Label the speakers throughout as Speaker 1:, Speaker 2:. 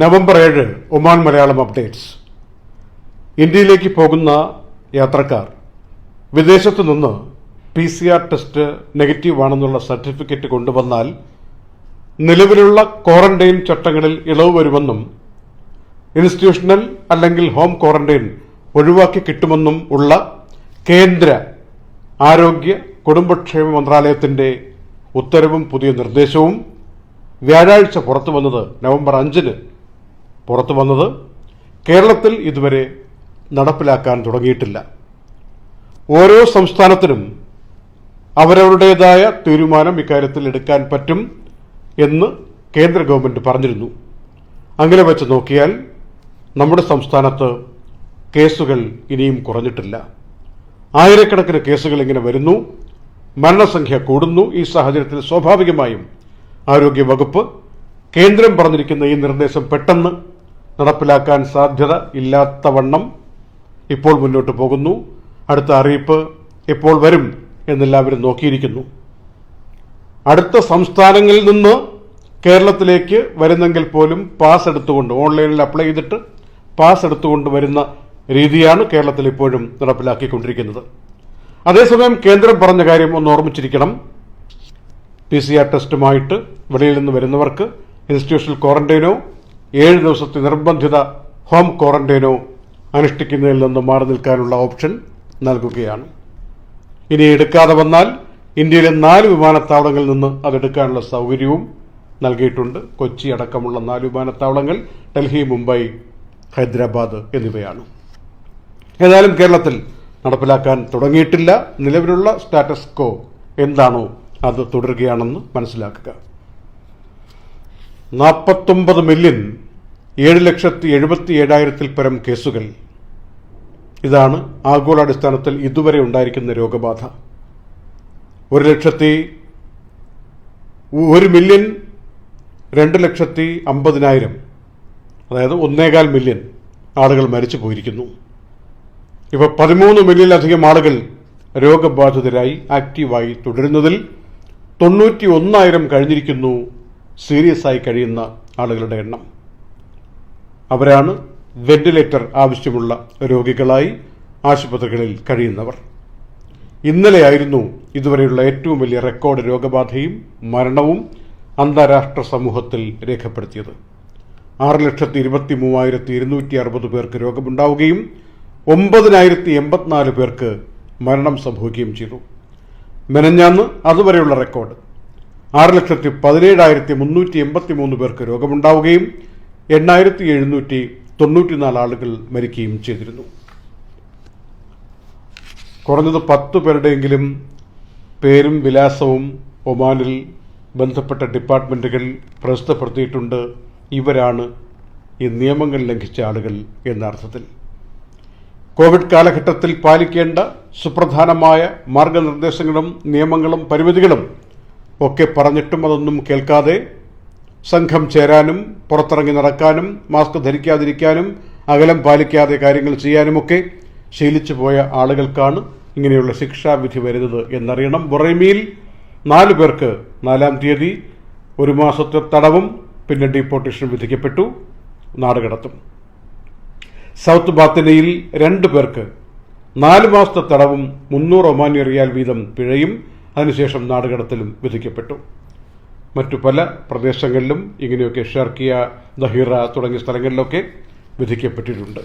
Speaker 1: November ഏഴ് Oman Malayalam updates. ഇന്ത്യയിലേക്ക് പോകുന്ന യാത്രക്കാർ വിദേശത്തു നിന്ന് P C R test negative ആണെന്നുള്ള സർട്ടിഫിക്കറ്റ് കൊണ്ടുവന്നാൽ നിലവിലുള്ള ക്വാറന്റൈൻ ചട്ടങ്ങളിൽ ഇളവ് വരുമെന്നും ഇൻസ്റ്റിറ്റ്യൂഷണൽ അല്ലെങ്കിൽ ഹോം ക്വാറന്റൈൻ ഒഴിവാക്കി കിട്ടുമെന്നും ഉള്ള കേന്ദ്ര ആരോഗ്യ കുടുംബക്ഷേമ മന്ത്രാലയത്തിന്റെ ഉത്തരവും പുതിയ നിർദ്ദേശവും വ്യാഴാഴ്ച പുറത്തു വന്നത് നവംബർ അഞ്ചിന് പുറത്തു വന്നത് കേരളത്തിൽ ഇതുവരെ നടപ്പിലാക്കാൻ തുടങ്ങിയിട്ടില്ല. ഓരോ സംസ്ഥാനത്തിനും അവരവരുടേതായ തീരുമാനം ഇക്കാര്യത്തിൽ എടുക്കാൻ പറ്റും എന്ന് കേന്ദ്ര ഗവൺമെന്റ് പറഞ്ഞിരുന്നു. അങ്ങനെ വെച്ച് നോക്കിയാൽ നമ്മുടെ സംസ്ഥാനത്ത് കേസുകൾ ഇനിയും കുറഞ്ഞിട്ടില്ല. ആയിരക്കണക്കിന് കേസുകൾ ഇങ്ങനെ വരുന്നു. മരണസംഖ്യ കൂടുന്നു. ഈ സാഹചര്യത്തിൽ സ്വാഭാവികമായും ആരോഗ്യവകുപ്പ് കേന്ദ്രം പറഞ്ഞിരിക്കുന്ന ഈ നിർദ്ദേശം പെട്ടെന്ന് നടപ്പിലാക്കാൻ സാധ്യത ഇല്ലാത്തവണ്ണം ഇപ്പോൾ മുന്നോട്ട് പോകുന്നു. അടുത്ത അറിയിപ്പ് എപ്പോൾ വരും എന്നെല്ലാവരും നോക്കിയിരിക്കുന്നു. അടുത്ത സംസ്ഥാനങ്ങളിൽ നിന്ന് കേരളത്തിലേക്ക് വരുന്നെങ്കിൽ പോലും പാസ് എടുത്തുകൊണ്ട് ഓൺലൈനിൽ അപ്ലൈ ചെയ്തിട്ട് പാസ് എടുത്തുകൊണ്ട് വരുന്ന രീതിയാണ് കേരളത്തിൽ ഇപ്പോഴും നടപ്പിലാക്കിക്കൊണ്ടിരിക്കുന്നത്. അതേസമയം കേന്ദ്രം പറഞ്ഞ കാര്യം ഒന്ന് ഓർമ്മിച്ചിരിക്കണം. പി സി ആർ ടെസ്റ്റുമായിട്ട് വെളിയിൽ നിന്ന് വരുന്നവർക്ക് ഇൻസ്റ്റിറ്റ്യൂഷണൽ ക്വാറന്റൈനോ ഏഴ് ദിവസത്തെ നിർബന്ധിത ഹോം ക്വാറന്റൈനോ അനുഷ്ഠിക്കുന്നതിൽ നിന്ന് മാറി നിൽക്കാനുള്ള ഓപ്ഷൻ നൽകുകയാണ്. ഇനി എടുക്കാതെ വന്നാൽ ഇന്ത്യയിലെ നാല് വിമാനത്താവളങ്ങളിൽ നിന്ന് അതെടുക്കാനുള്ള സൗകര്യവും നൽകിയിട്ടുണ്ട്. കൊച്ചി അടക്കമുള്ള നാല് വിമാനത്താവളങ്ങൾ ഡൽഹി മുംബൈ ഹൈദരാബാദ് എന്നിവയാണ്. ഏതായാലും കേരളത്തിൽ നടപ്പിലാക്കാൻ തുടങ്ങിയിട്ടില്ല. നിലവിലുള്ള സ്റ്റാറ്റസ് കോ എന്താണോ അത് തുടരുകയാണെന്ന് മനസ്സിലാക്കുക. നാൽപ്പത്തൊമ്പത് മില്യൺ ഏഴ് ലക്ഷത്തി എഴുപത്തി ഏഴായിരത്തിൽ പരം കേസുകൾ. ഇതാണ് ആഗോളാടിസ്ഥാനത്തിൽ ഇതുവരെ ഉണ്ടായിരിക്കുന്ന രോഗബാധ. ഒരു ലക്ഷത്തി ഒരു മില്യൺ രണ്ട് ലക്ഷത്തി അമ്പതിനായിരം അതായത് ഒന്നേകാൽ മില്യൺ ആളുകൾ മരിച്ചു പോയിരിക്കുന്നു. ഇപ്പോൾ പതിമൂന്ന് മില്യണിലധികം ആളുകൾ രോഗബാധിതരായി ആക്റ്റീവായി തുടരുന്നതിൽ തൊണ്ണൂറ്റി ഒന്നായിരം കഴിഞ്ഞിരിക്കുന്നു സീരിയസ് ആയി കഴിയുന്ന ആളുകളുടെ എണ്ണം. അവരാണ് വെന്റിലേറ്റർ ആവശ്യമുള്ള രോഗികളായി ആശുപത്രികളിൽ കഴിയുന്നവർ. ഇന്നലെയായിരുന്നു ഇതുവരെയുള്ള ഏറ്റവും വലിയ റെക്കോർഡ് രോഗബാധയും മരണവും അന്താരാഷ്ട്ര സമൂഹത്തിൽ രേഖപ്പെടുത്തിയത്. ആറ് ലക്ഷത്തി ഇരുപത്തി മൂവായിരത്തി ഇരുന്നൂറ്റി അറുപത് പേർക്ക് രോഗമുണ്ടാവുകയും ഒമ്പതിനായിരത്തി എൺപത്തിനാല് പേർക്ക് മരണം സംഭവിക്കുകയും ചെയ്തു. മെനഞ്ഞാന്ന് അതുവരെയുള്ള റെക്കോർഡ്. ആറ് ലക്ഷത്തി പതിനേഴായിരത്തി മുന്നൂറ്റി എൺപത്തി മൂന്ന് പേർക്ക് രോഗമുണ്ടാവുകയും എണ്ണായിരത്തി എഴുന്നൂറ്റി തൊണ്ണൂറ്റിനാല് ആളുകൾ മരിക്കുകയും ചെയ്തിരുന്നു. കുറഞ്ഞത് പത്ത് പേരുടെയെങ്കിലും പേരും വിലാസവും ഒമാനിൽ ബന്ധപ്പെട്ട ഡിപ്പാർട്ട്മെന്റുകൾ പ്രസിദ്ധപ്പെടുത്തിയിട്ടുണ്ട് ഇവരാണ് ഈ നിയമങ്ങൾ ലംഘിച്ച ആളുകൾ എന്നർത്ഥത്തിൽ കോവിഡ് കാലഘട്ടത്തിൽ പാലിക്കേണ്ട സുപ്രധാനമായ മാർഗനിർദ്ദേശങ്ങളും നിയമങ്ങളും പരിമിതികളും ഒക്കെ പറഞ്ഞിട്ടും അതൊന്നും കേൾക്കാതെ സംഘം ചേരാനും പുറത്തിറങ്ങി നടക്കാനും മാസ്ക് ധരിക്കാതിരിക്കാനും അകലം പാലിക്കാതെ കാര്യങ്ങൾ ചെയ്യാനുമൊക്കെ ശീലിച്ചു പോയ ആളുകൾക്കാണ് ഇങ്ങനെയുള്ള ശിക്ഷാവിധി വരുന്നത് എന്നറിയണം. ബൊറേമിയിൽ നാലു പേർക്ക് നാലാം തീയതി ഒരു മാസത്തെ തടവും പിന്നെ ഡീപ്പോർട്ടേഷൻ വിധിക്കപ്പെട്ടു. നാടുകടത്തും സൗത്ത് ബാത്തിനയിൽ രണ്ടു പേർക്ക് നാല് മാസത്തെ തടവും മുന്നൂറ് ഒമാനി റിയാൽ വീതം പിഴയും. അതിനുശേഷം നാടുകടത്തലും വിധിക്കപ്പെട്ടു. മറ്റു പല പ്രദേശങ്ങളിലും ഇങ്ങനെയൊക്കെ ഷർക്കിയ ദഹിറ തുടങ്ങിയ സ്ഥലങ്ങളിലൊക്കെ വിധിക്കപ്പെട്ടിട്ടുണ്ട്.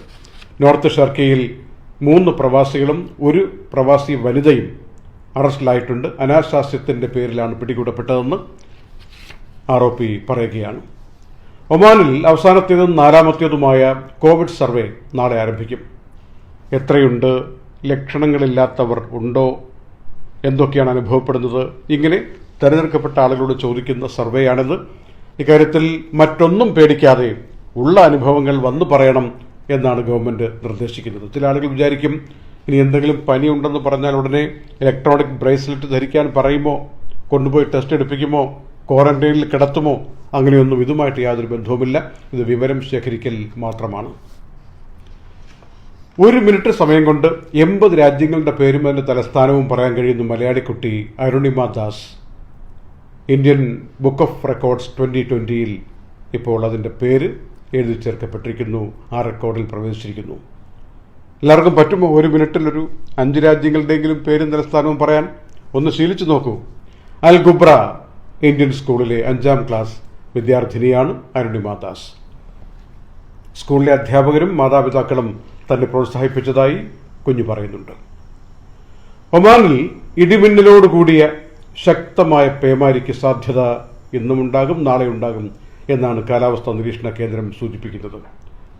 Speaker 1: നോർത്ത് ഷർക്കിയയിൽ മൂന്ന് പ്രവാസികളും ഒരു പ്രവാസി വനിതയും അറസ്റ്റിലായിട്ടുണ്ട്. അനാശാസ്യത്തിന്റെ പേരിലാണ് പിടികൂടപ്പെട്ടതെന്ന് ആരോപി പറയുകയാണ്. ഒമാനിൽ അവസാനത്തേതും നാലാമത്തേതുമായ കോവിഡ് സർവേ നാളെ ആരംഭിക്കും. എത്രയുണ്ട്? ലക്ഷണങ്ങളില്ലാത്തവർ ഉണ്ടോ? എന്തൊക്കെയാണ് അനുഭവപ്പെടുന്നത്? ഇങ്ങനെ തെരഞ്ഞെടുക്കപ്പെട്ട ആളുകളോട് ചോദിക്കുന്ന സർവേയാണിത്. ഇക്കാര്യത്തിൽ മറ്റൊന്നും പേടിക്കാതെ ഉള്ള അനുഭവങ്ങൾ വന്നു പറയണം എന്നാണ് ഗവൺമെന്റ് നിർദ്ദേശിക്കുന്നത്. ചില ആളുകൾ വിചാരിക്കും ഇനി എന്തെങ്കിലും പനി ഉണ്ടെന്ന് പറഞ്ഞാൽ ഉടനെ ഇലക്ട്രോണിക് ബ്രേസ്ലെറ്റ് ധരിക്കാൻ പറയുമോ? കൊണ്ടുപോയി ടെസ്റ്റ് എടുപ്പിക്കുമോ? ക്വാറന്റൈനിൽ കിടത്തുമോ? അങ്ങനെയൊന്നും ഇതുമായിട്ട് യാതൊരു ബന്ധവുമില്ല. ഇത് വിവരം ശേഖരിക്കൽ മാത്രമാണ്. ഒരു മിനിറ്റ് സമയം കൊണ്ട് എൺപത് രാജ്യങ്ങളുടെ പേരും അതിന്റെ തലസ്ഥാനവും പറയാൻ കഴിയുന്ന മലയാളിക്കുട്ടി Arunima Das. Indian book of records twenty ട്വന്റിയിൽ ഇപ്പോൾ അതിന്റെ പേര് എഴുതി ചേർക്കപ്പെട്ടിരിക്കുന്നു. ആ റെക്കോർഡിൽ പ്രവേശിച്ചിരിക്കുന്നു. എല്ലാവർക്കും പറ്റുമോ? ഒരു മിനിറ്റിലൊരു അഞ്ച് രാജ്യങ്ങളുടെയെങ്കിലും പേരും തലസ്ഥാനവും പറയാൻ ഒന്ന് ശീലിച്ചു നോക്കൂ. അൽ ഗുബ്ര ഇന്ത്യൻ സ്കൂളിലെ അഞ്ചാം ക്ലാസ് വിദ്യാർത്ഥിനിയാണ് അരുണിമ ദാസ് സ്കൂളിലെ അധ്യാപകരും മാതാപിതാക്കളും തന്നെ പ്രോത്സാഹിപ്പിച്ചതായി കുഞ്ഞു പറയുന്നുണ്ട്. ഒമാനിൽ ഇടിമിന്നലോട് കൂടിയ ശക്തമായ പേമാരിക്ക് സാധ്യത ഇന്നുമുണ്ടാകും നാളെ ഉണ്ടാകും എന്നാണ് കാലാവസ്ഥാ നിരീക്ഷണ കേന്ദ്രം സൂചിപ്പിക്കുന്നത്.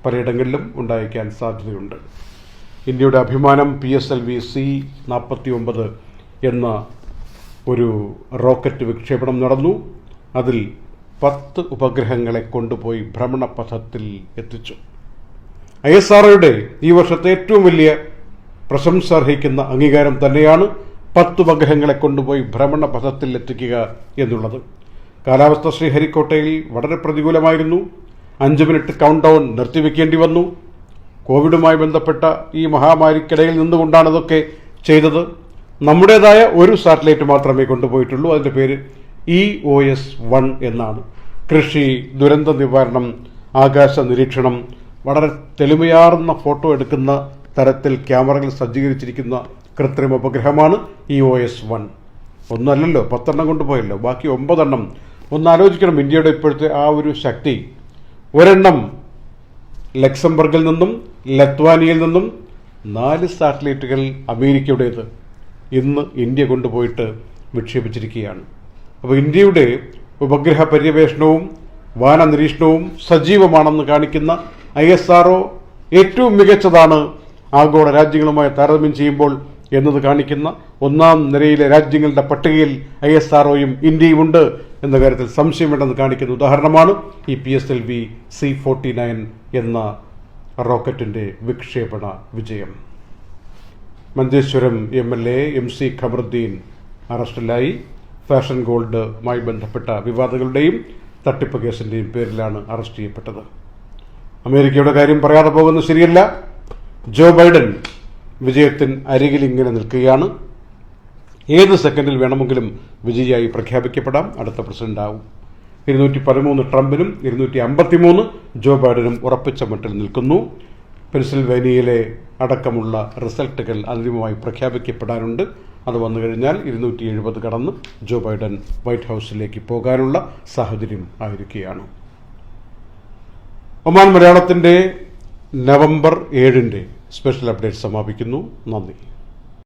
Speaker 1: പലയിടങ്ങളിലും ഉണ്ടായേക്കാൻ സാധ്യതയുണ്ട്. ഇന്ത്യയുടെ അഭിമാനം P S L V C നാൽപ്പത്തി ഒമ്പത് എന്ന ഒരു റോക്കറ്റ് വിക്ഷേപണം നടന്നു. അതിൽ പത്ത് ഉപഗ്രഹങ്ങളെ കൊണ്ടുപോയി ഭ്രമണപഥത്തിൽ എത്തിച്ചു. ഐ എസ് ആർഒയുടെ ഈ വർഷത്തെ ഏറ്റവും വലിയ പ്രശംസ അർഹിക്കുന്ന അംഗീകാരം തന്നെയാണ് പത്ത് ഉപഗ്രഹങ്ങളെ കൊണ്ടുപോയി ഭ്രമണപഥത്തിൽ എത്തിക്കുക എന്നുള്ളത്. കാലാവസ്ഥ ശ്രീഹരിക്കോട്ടയിൽ വളരെ പ്രതികൂലമായിരുന്നു. അഞ്ച് മിനിറ്റ് കൗണ്ട് ഡൗൺ നിർത്തിവെക്കേണ്ടി വന്നു. കോവിഡുമായി ബന്ധപ്പെട്ട ഈ മഹാമാരിക്കിടയിൽ നിന്നുകൊണ്ടാണ് ഇതൊക്കെ ചെയ്തത്. നമ്മുടേതായ ഒരു സാറ്റലൈറ്റ് മാത്രമേ കൊണ്ടുപോയിട്ടുള്ളൂ. അതിന്റെ പേര് ഇ ഒ എസ് വൺ എന്നാണ്. കൃഷി ദുരന്ത നിവാരണം ആകാശ നിരീക്ഷണം വളരെ തെളിമയാർന്ന ഫോട്ടോ എടുക്കുന്ന തരത്തിൽ ക്യാമറകൾ സജ്ജീകരിച്ചിരിക്കുന്ന കൃത്രിമ ഉപഗ്രഹമാണ് ഇ ഒ എസ് വൺ ഒന്നല്ലല്ലോ പത്തെണ്ണം കൊണ്ടുപോയല്ലോ ബാക്കി ഒമ്പതെണ്ണം. ഒന്ന് ആലോചിക്കണം ഇന്ത്യയുടെ ഇപ്പോഴത്തെ ആ ഒരു ശക്തി. ഒരെണ്ണം ലക്സംബർഗിൽ നിന്നും ലത്വാനിയിൽ നിന്നും നാല് സാറ്റലൈറ്റുകൾ അമേരിക്കയുടേത്. ഇന്ന് ഇന്ത്യ കൊണ്ടുപോയിട്ട് വിക്ഷേപിച്ചിരിക്കുകയാണ്. അപ്പോൾ ഇന്ത്യയുടെ ഉപഗ്രഹ പര്യവേഷണവും വാന നിരീക്ഷണവും സജീവമാണെന്ന് കാണിക്കുന്ന ഐ എസ് ആർഒ ഏറ്റവും മികച്ചതാണ് ആഗോള രാജ്യങ്ങളുമായി താരതമ്യം ചെയ്യുമ്പോൾ എന്നത് കാണിക്കുന്ന ഒന്നാം നിരയിലെ രാജ്യങ്ങളുടെ പട്ടികയിൽ ഐ എസ് ആർഒയും ഇന്ത്യയും ഉണ്ട് എന്ന കാര്യത്തിൽ സംശയമുണ്ടെന്ന് കാണിക്കുന്ന ഉദാഹരണമാണ് ഈ P S L V C forty nine എന്ന റോക്കറ്റിന്റെ വിക്ഷേപണ വിജയം. Manjeshwaram M L A M C Qamaruddin അറസ്റ്റിലായി. ഫാഷൻ ഗോൾഡുമായി ബന്ധപ്പെട്ട വിവാദങ്ങളുടെയും തട്ടിപ്പ് കേസിന്റെയും പേരിലാണ് അറസ്റ്റ് ചെയ്യപ്പെട്ടത്. അമേരിക്കയുടെ കാര്യം പറയാതെ പോകുന്നത് ശരിയല്ല. ജോ ബൈഡൻ വിജയത്തിന് അരികിൽ ഇങ്ങനെ നിൽക്കുകയാണ്. ഏത് സെക്കൻഡിൽ വേണമെങ്കിലും വിജയിയായി പ്രഖ്യാപിക്കപ്പെടാം. അടുത്ത പ്രസിഡന്റ് ആവും ഇരുന്നൂറ്റി പതിമൂന്ന് ട്രംപിനും ഇരുന്നൂറ്റി അമ്പത്തിമൂന്ന് ജോ ബൈഡനും ഉറപ്പിച്ച മട്ടിൽ നിൽക്കുന്നു. പെൻസിൽവേനിയയിലെ അടക്കമുള്ള റിസൾട്ടുകൾ അന്തിമമായി പ്രഖ്യാപിക്കപ്പെടാനുണ്ട്. അത് വന്നു കഴിഞ്ഞാൽ ഇരുന്നൂറ്റി എഴുപത് കടന്ന് ജോ ബൈഡൻ വൈറ്റ് ഹൗസിലേക്ക് പോകാനുള്ള സാഹചര്യം ആയിരിക്കുകയാണ്. ഒമാൻ മലയാളത്തിന്റെ നവംബർ ഏഴിന്റെ സ്പെഷ്യൽ അപ്ഡേറ്റ് സമാപിക്കുന്നു. നന്ദി.